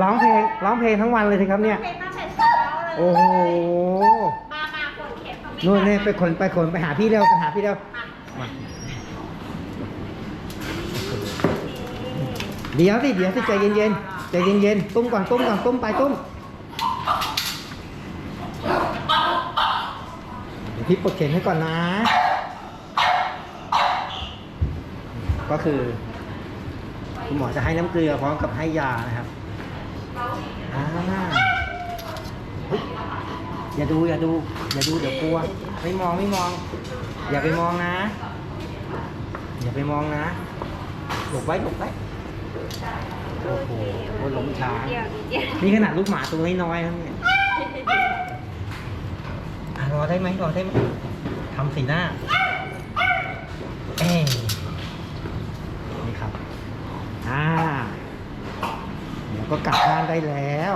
ร้องเพลงร้องเพลงทั้งวันเลยสิครับเนี่ยเพลงตั้งแต่เช้าเลยโอ้โห มามาขนเข็มเขาไม่นู่นนี่กไปขนไปขนไปหาพี่เร็วไปหาพี่เร็ว มามาเดี๋ยวสิเดี๋ยวสิใจเย็นๆใจเย็นๆตุ้มก่อนตุ้มก่อนตุ้มไปตุ้มเดี๋ยวพี่ปลดเข็มให้ก่อนนะ ก็คือ คุณหมอจะให้น้ำเกลือพร้อมกับให้ยานะครับ อ่าเฮ้ยอย่าดูอย่าดูอย่าดูเดี๋ยวกลัว ไม่มองไม่มอง อย่าไปมองนะ อย่าไปมองนะหลบไว้หลบไว้โอ้โหโอ้ล้มช้างเดียวนิดเดียวนี่ขนาดลูกหมาตัวน้อยๆนะเนี่ยอะรอได้ไหมรอได้ไหมทำสีหน้า เอ้ยนี่ครับ อ่า เดี๋ยว ก็กลับบ้านได้แล้ว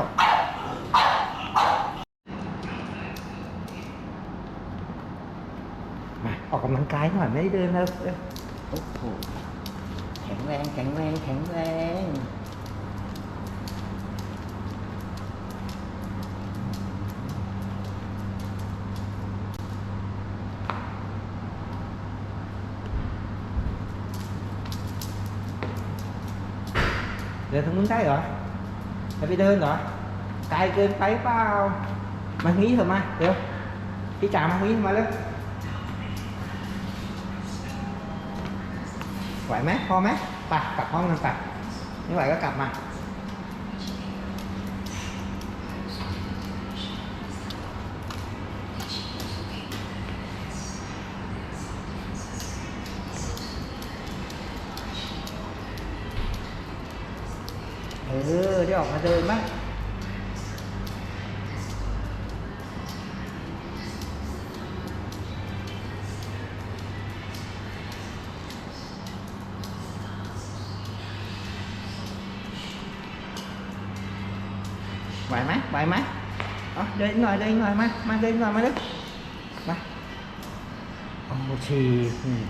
มาออกกำลังกายหน่อยไม่ได้เดินแล้วเอ้ยโอ้โหแข็งแรงแข็งแรงแข็งแรงเดินทางนู้นได้เหรอ จะไปเดินเหรอไกลเกินไปเปล่ามาทางนี้เถอะมาเดี๋ยวพี่จ๋ามาทางนี้มาเร็วไหวไหมพอไหมไปกลับห้องกันไปไม่ไหวก็กลับมา เออได้ออกมาเดินบ้างไหวไหมไหวไหมเอาเดินอีกหน่อยเดินอีกหน่อยมา มาเดินอีกหน่อยมาเร็วมาโอ้ชีอืม